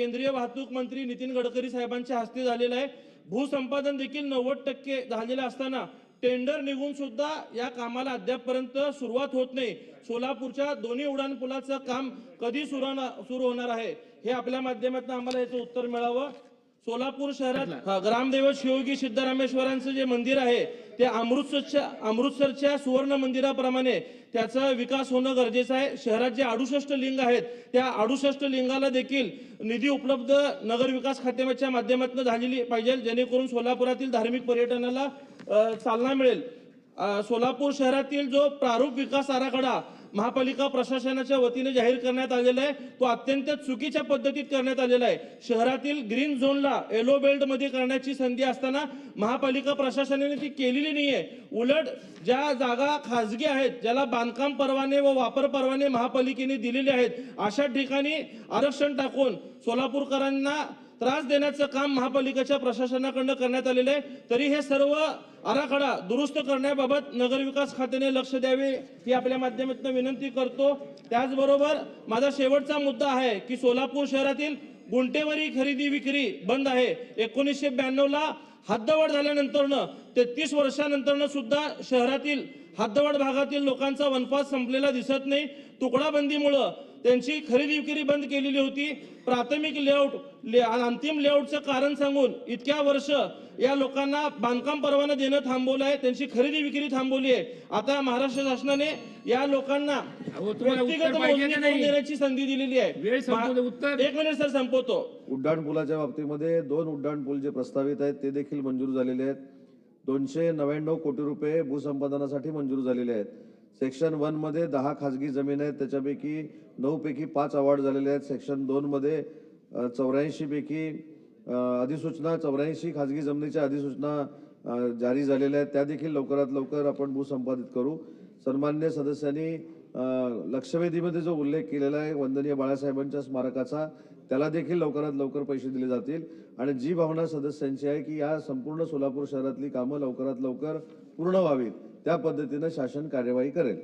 केंद्रीय वाहतूक मंत्री नितीन गडकरी साहेबांच्या हस्ते झालेलं आहे. भूसंपादन देखील नव्वद टक्के झालेलं असताना टेंडर निघून सुद्धा या कामाला अद्यापपर्यंत सुरुवात होत नाही. सोलापूरच्या दोन्ही उड्डाणपुलाचं काम कधी सुरू होणार- सुरू होणार आहे हे आपल्या माध्यमातून आम्हाला याचं उत्तर मिळावं. सोलापूर शहरात ग्रामदैवत शिवगी सिद्धरामेश्वरांचं जे मंदिर आहे ते अमृतसरच्या अमृतसरच्या सुवर्ण मंदिराप्रमाणे त्याचा विकास होणं गरजेचं आहे. शहरात जे अडुसष्ट लिंग आहेत त्या अडुसष्ट लिंगाला देखील निधी उपलब्ध नगर विकास खात्याच्या माध्यमातून झालेली पाहिजे. जेणेकरून सोलापुरातील धार्मिक पर्यटनाला चालना मिळेल. सोलापूर शहरातील जो प्रारूप विकास आराखडा महापालिका प्रशासनाच्या वतीने जाहीर करण्यात आलेला आहे. तो अत्यंत चुकीच्या पद्धतीत करण्यात आलेला आहे. शहरातील ग्रीन झोनला येलो बेल्टमध्ये करण्याची संधी असताना महापालिका प्रशासनाने ती केलेली नाहीये. उलट ज्या जागा खाजगी आहेत ज्याला बांधकाम परवाने व वापर परवाने महापालिकेने दिलेले आहेत अशा ठिकाणी आरक्षण टाकून सोलापूरकरांना त्रास देण्याचं काम महापालिकेच्या प्रशासनाकडनं करण्यात आलेलं आहे. तरी हे सर्व आराखडा दुरुस्त करण्याबाबत नगरविकास खात्याने लक्ष द्यावे ही आपल्या माध्यमातून विनंती करतो. त्याचबरोबर माझा शेवटचा मुद्दा आहे की सोलापूर शहरातील गुंटेवरी खरेदी विक्री बंद आहे. एकोणीसशे ब्याण्णवला हद्दवाढ झाल्यानंतरनं तेहतीस वर्षानंतरनं सुद्धा शहरातील हद्दवाढ भागातील लोकांचा वनपास संपलेला दिसत नाही. तुकडाबंदीमुळं त्यांची खरेदी विक्री बंद केलेली होती. प्राथमिक लेआउट ले- अंतिम लेआउटचं कारण सांगून इतक्या वर्ष या लोकांना बांधकाम परवाना देणं थांबवलं आहे. त्यांची खरेदी विक्री थांबवली आहे. आता महाराष्ट्र शासनाने या लोकांना व्यक्तिगत मोजणी करून? देण्याची संधी दिलेली आहे. वेळ उत्तर. एक मिनिट सर संपवतो. उड्डाण पुलाच्या बाबतीमध्ये दोन उड्डाण पूल जे प्रस्तावित आहेत ते देखील मंजूर झालेले आहेत. दोनशे नव्याण्णव कोटी रुपये भूसंपादनासाठी मंजूर झालेले आहेत. सेक्शन वनमध्ये दहा खाजगी जमीन आहेत त्याच्यापैकी नऊ पैकी पाच अवॉर्ड झालेले आहेत. सेक्शन दोन मध्ये चौऱ्याऐंशी पैकी अधिसूचना चौऱ्याऐंशी खाजगी जमिनीच्या अधिसूचना जारी झालेल्या आहेत. त्या देखील लवकरात लवकर आपण भूसंपादित करू. सन्मान्य सदस्यांनी लक्षवेधीमध्ये जो उल्लेख केलेला आहे वंदनीय बाळासाहेबांच्या स्मारकाचा त्याला देखील लवकरात लवकर पैसे दिले जातील. आणि जी भावना सदस्यांची आहे की या संपूर्ण सोलापूर शहरातली कामं लवकरात लवकर पूर्ण व्हावीत त्या पद्धतीनं शासन कार्यवाही करेल.